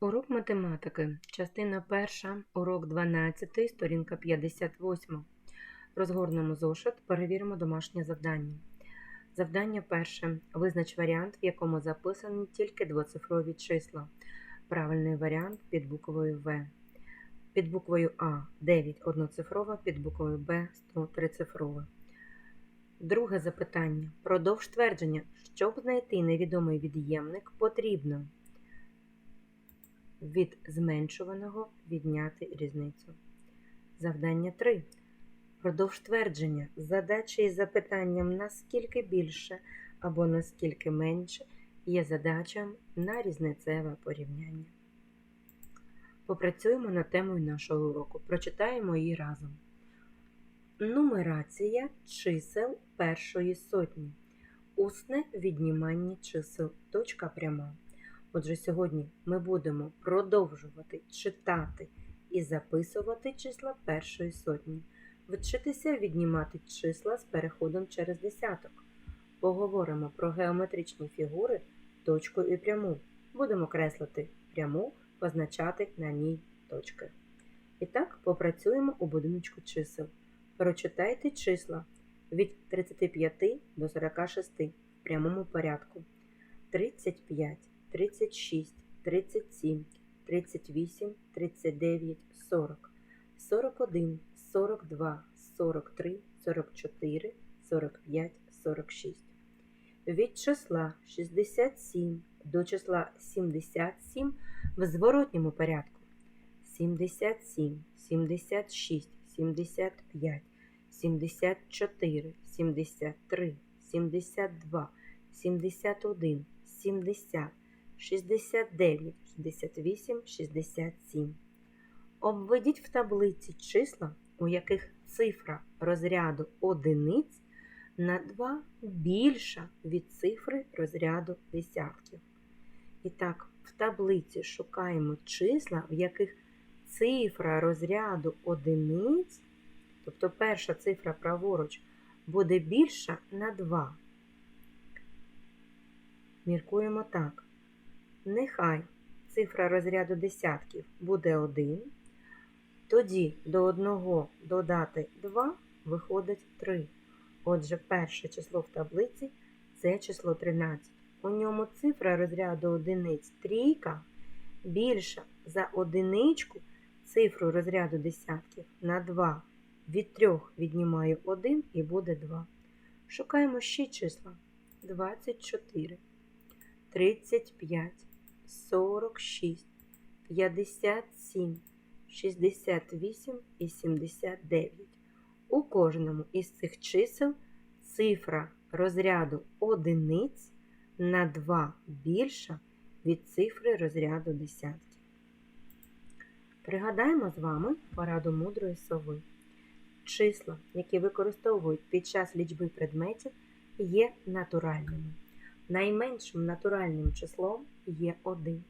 Урок математики, частина 1, урок 12, сторінка 58. Розгорнемо зошит, перевіримо домашнє завдання. Завдання перше. Визнач варіант, в якому записані тільки двоцифрові числа. Правильний варіант під буквою В. Під буквою А 9 одноцифрова, під буквою Б 100 трицифрова. Друге запитання. Продовж твердження. Щоб знайти невідомий від'ємник, потрібно від зменшуваного відняти різницю. Завдання 3. Продовж твердження. Задача із запитанням наскільки більше або наскільки менше є задачам на різницеве порівняння. Попрацюємо над темою нашого уроку. Прочитаємо її разом. Нумерація чисел першої сотні. Усне віднімання чисел. Точка пряма. Отже, сьогодні ми будемо продовжувати читати і записувати числа першої сотні, вчитися віднімати числа з переходом через десяток. Поговоримо про геометричні фігури, точку і пряму. Будемо креслити пряму, позначати на ній точки. І так, попрацюємо у будиночку чисел. Прочитайте числа від 35 до 46 в прямому порядку. 35 36, 37, 38, 39, 40, 41, 42, 43, 44, 45, 46. Від числа 67 до числа 77 в зворотньому порядку. 77, 76, 75, 74, 73, 72, 71, 70, 69, 68, 67. Обведіть в таблиці числа, у яких цифра розряду одиниць на 2 більша від цифри розряду десятків. І так, в таблиці шукаємо числа, в яких цифра розряду одиниць, тобто перша цифра праворуч, буде більша на 2. Міркуємо так. Нехай цифра розряду десятків буде 1, тоді до 1 додати 2 виходить 3. Отже, перше число в таблиці це число 13. У ньому цифра розряду одиниць трійка більша за одиничку цифру розряду десятків на 2. Від 3 віднімаю 1 і буде 2. Шукаємо ще числа 24, 35. 46, 57, 68 і 79. У кожному із цих чисел цифра розряду одиниць на 2 більша від цифри розряду десятків. Пригадаємо з вами пораду мудрої сови. Числа, які використовують під час лічби предметів, є натуральними. Найменшим натуральним числом є 1.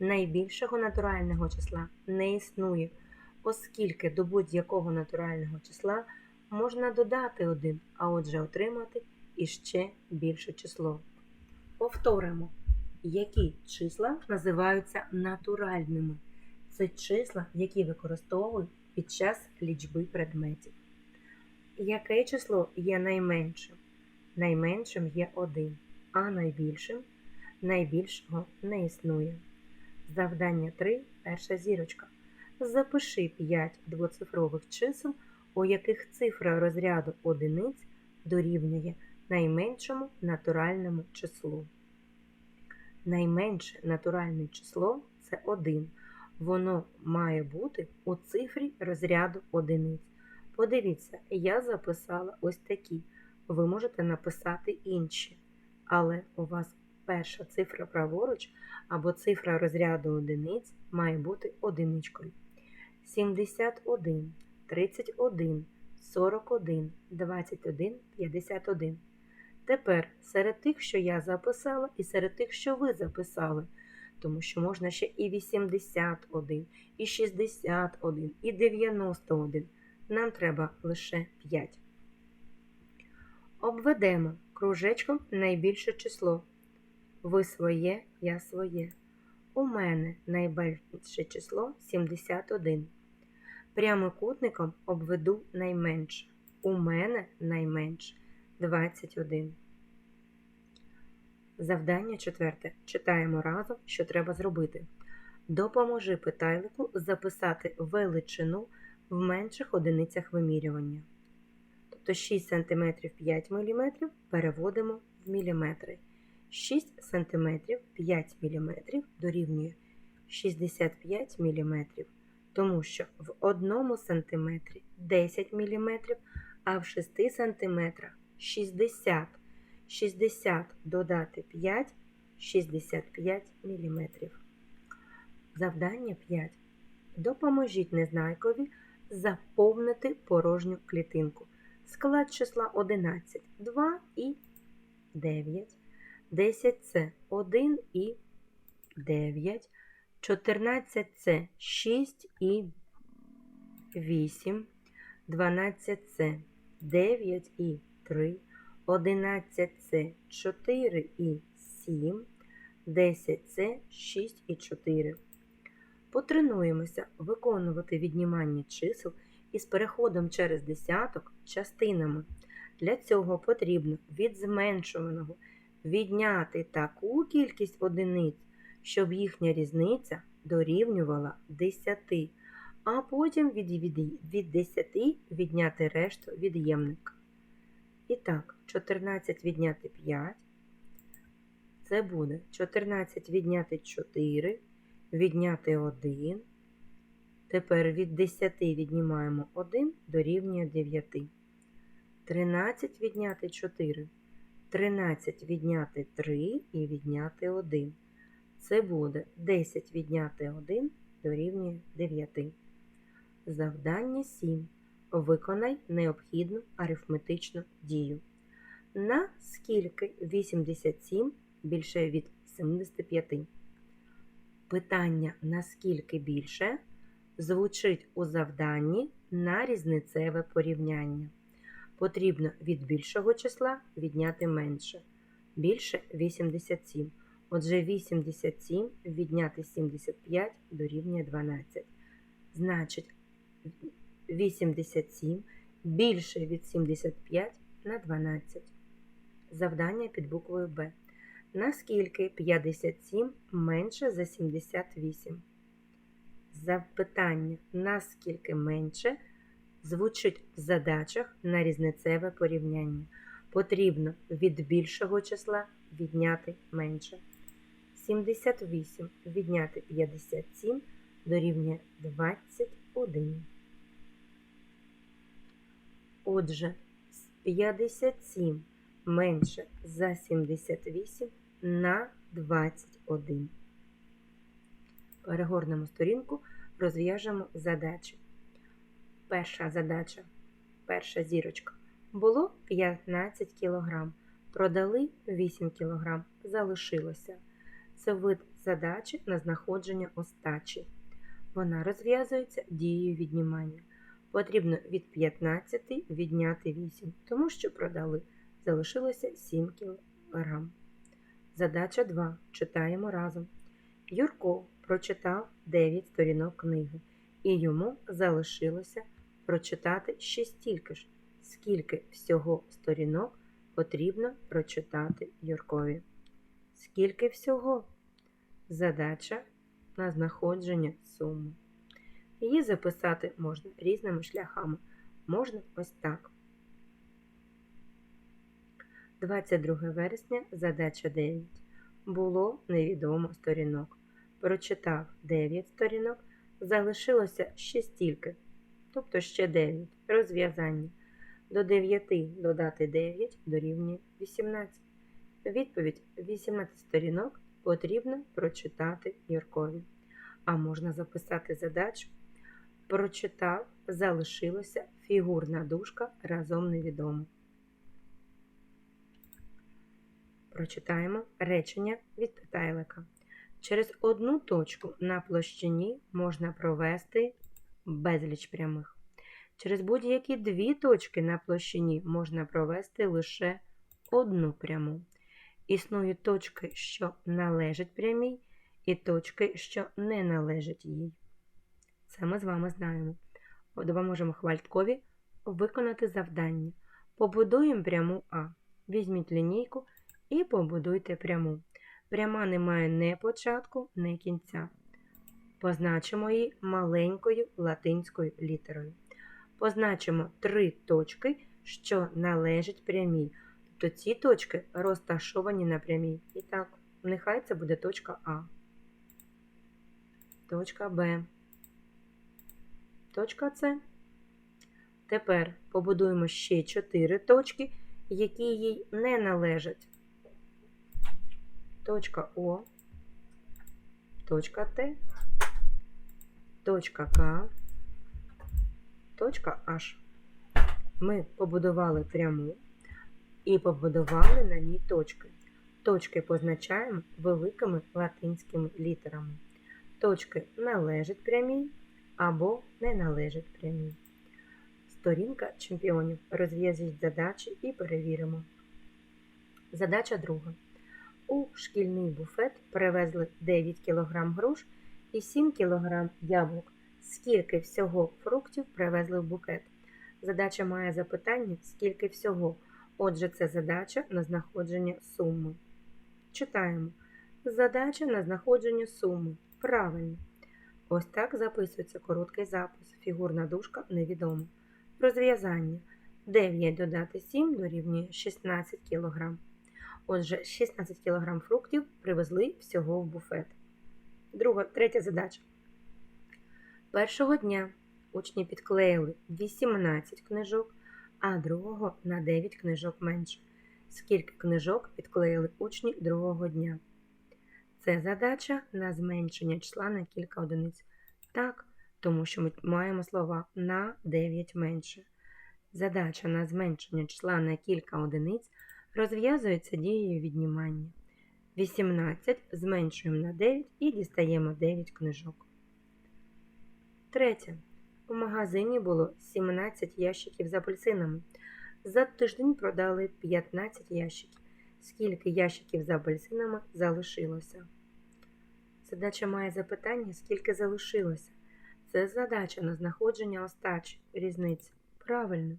Найбільшого натурального числа не існує, оскільки до будь-якого натурального числа можна додати 1, а отже отримати іще більше число. Повторимо, які числа називаються натуральними. Це числа, які використовують під час лічби предметів. Яке число є найменшим? Найменшим є 1 а найбільшим найбільшого не існує. Завдання 3. Перша зірочка. Запиши 5 двоцифрових чисел, у яких цифра розряду одиниць дорівнює найменшому натуральному числу. Найменше натуральне число це 1. Воно має бути у цифрі розряду одиниць. Подивіться, я записала ось такі. Ви можете написати інші але у вас перша цифра праворуч або цифра розряду одиниць має бути одиничкою. 71, 31, 41, 21, 51. Тепер серед тих, що я записала, і серед тих, що ви записали, тому що можна ще і 81, і 61, і 91. Нам треба лише 5. Обведемо кружечком найбільше число. Ви своє, я своє. У мене найбільше число 71. Прямокутником обведу найменше. У мене найменше 21. Завдання четверте. Читаємо разом, що треба зробити. Допоможи питайлику записати величину в менших одиницях вимірювання. Тобто 6 см 5 мм переводимо в міліметри. 6 см 5 мм дорівнює 65 мм, тому що в 1 см 10 мм, а в 6 см 60 60 додати 5 65 мм. Завдання 5. Допоможіть незнайкові заповнити порожню клітинку. Склад числа 11, 2 і 9. 10 це 1 і 9. 14 це 6 і 8. 12 це 9 і 3. 11 це 4 і 7. 10 це 6 і 4. Потренуємося виконувати віднімання чисел із переходом через десяток частинами. Для цього потрібно від зменшуваного відняти таку кількість одиниць, щоб їхня різниця дорівнювала 10, а потім від, від, від 10 відняти решту від'ємника. І так, 14 відняти 5. Це буде 14 відняти 4, відняти 1. Тепер від 10 віднімаємо 1 дорівнює 9. 13 відняти 4. 13 відняти 3 і відняти 1. Це буде 10 відняти 1 дорівнює 9. Завдання 7. Виконай необхідну арифметичну дію. На скільки 87 більше від 75? Питання наскільки більше звучить у завданні на різницеве порівняння. Потрібно від більшого числа відняти менше. Більше 87. Отже, 87 відняти 75 дорівнює 12. Значить, 87 більше від 75 на 12. Завдання під буквою Б. Наскільки 57 менше за 78? Запитання наскільки менше звучить в задачах на різницеве порівняння. Потрібно від більшого числа відняти менше. 78 відняти 57 дорівнює 21. Отже, 57 менше за 78 на 21. Перегорнемо сторінку, розв'яжемо задачі. Перша задача, перша зірочка. Було 15 кг. Продали 8 кг. Залишилося. Це вид задачі на знаходження остачі. Вона розв'язується дією віднімання. Потрібно від 15 відняти 8, тому що продали. Залишилося 7 кг. Задача 2. Читаємо разом. Юрко прочитав 9 сторінок книги, і йому залишилося прочитати ще стільки ж, скільки всього сторінок потрібно прочитати Юркові. Скільки всього? Задача на знаходження суми. Її записати можна різними шляхами. Можна ось так. 22 вересня, задача 9. Було невідомо сторінок. Прочитав 9 сторінок, залишилося ще стільки, тобто ще 9. Розв'язання. До 9 додати 9 дорівнює 18. Відповідь 18 сторінок потрібно прочитати Юркові. А можна записати задачу. Прочитав, залишилося фігурна дужка разом невідомо. Прочитаємо речення від питайлика. Через одну точку на площині можна провести безліч прямих. Через будь-які дві точки на площині можна провести лише одну пряму. Існують точки, що належать прямій, і точки, що не належать їй. Це ми з вами знаємо. Допоможемо хвальткові виконати завдання. Побудуємо пряму А. Візьміть лінійку і побудуйте пряму. Пряма не має ні початку, ні кінця. Позначимо її маленькою латинською літерою. Позначимо три точки, що належать прямій. Тобто ці точки розташовані на прямій. І так, нехай це буде точка А, точка Б, точка С. Тепер побудуємо ще чотири точки, які їй не належать. Точка О, точка Т, точка К, точка H. Ми побудували пряму і побудували на ній точки. Точки позначаємо великими латинськими літерами. Точки належать прямій або не належать прямій. Сторінка чемпіонів. Розв'яжіть задачі і перевіримо. Задача друга. У шкільний буфет привезли 9 кг груш і 7 кг яблук. Скільки всього фруктів привезли в букет? Задача має запитання, скільки всього. Отже, це задача на знаходження суми. Читаємо. Задача на знаходження суми. Правильно. Ось так записується короткий запис. Фігурна дужка невідома. Розв'язання. 9 додати 7 дорівнює 16 кг. Отже, 16 кг фруктів привезли всього в буфет. Друга, третя задача. Першого дня учні підклеїли 18 книжок, а другого на 9 книжок менше. Скільки книжок підклеїли учні другого дня? Це задача на зменшення числа на кілька одиниць. Так, тому що ми маємо слова на 9 менше. Задача на зменшення числа на кілька одиниць розв'язується дією віднімання. 18 зменшуємо на 9 і дістаємо 9 книжок. Третє. У магазині було 17 ящиків з апельсинами. За тиждень продали 15 ящиків. Скільки ящиків з апельсинами залишилося? Задача має запитання, скільки залишилося. Це задача на знаходження остачі, різниці. Правильно.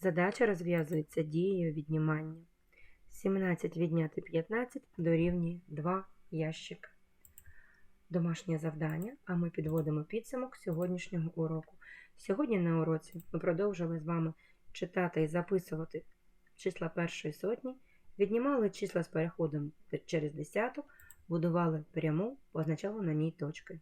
Задача розв'язується дією віднімання. 17 відняти 15 дорівнює 2 ящик. Домашнє завдання, а ми підводимо підсумок сьогоднішнього уроку. Сьогодні на уроці ми продовжили з вами читати і записувати числа першої сотні, віднімали числа з переходом через десяток, будували пряму, позначали на ній точки.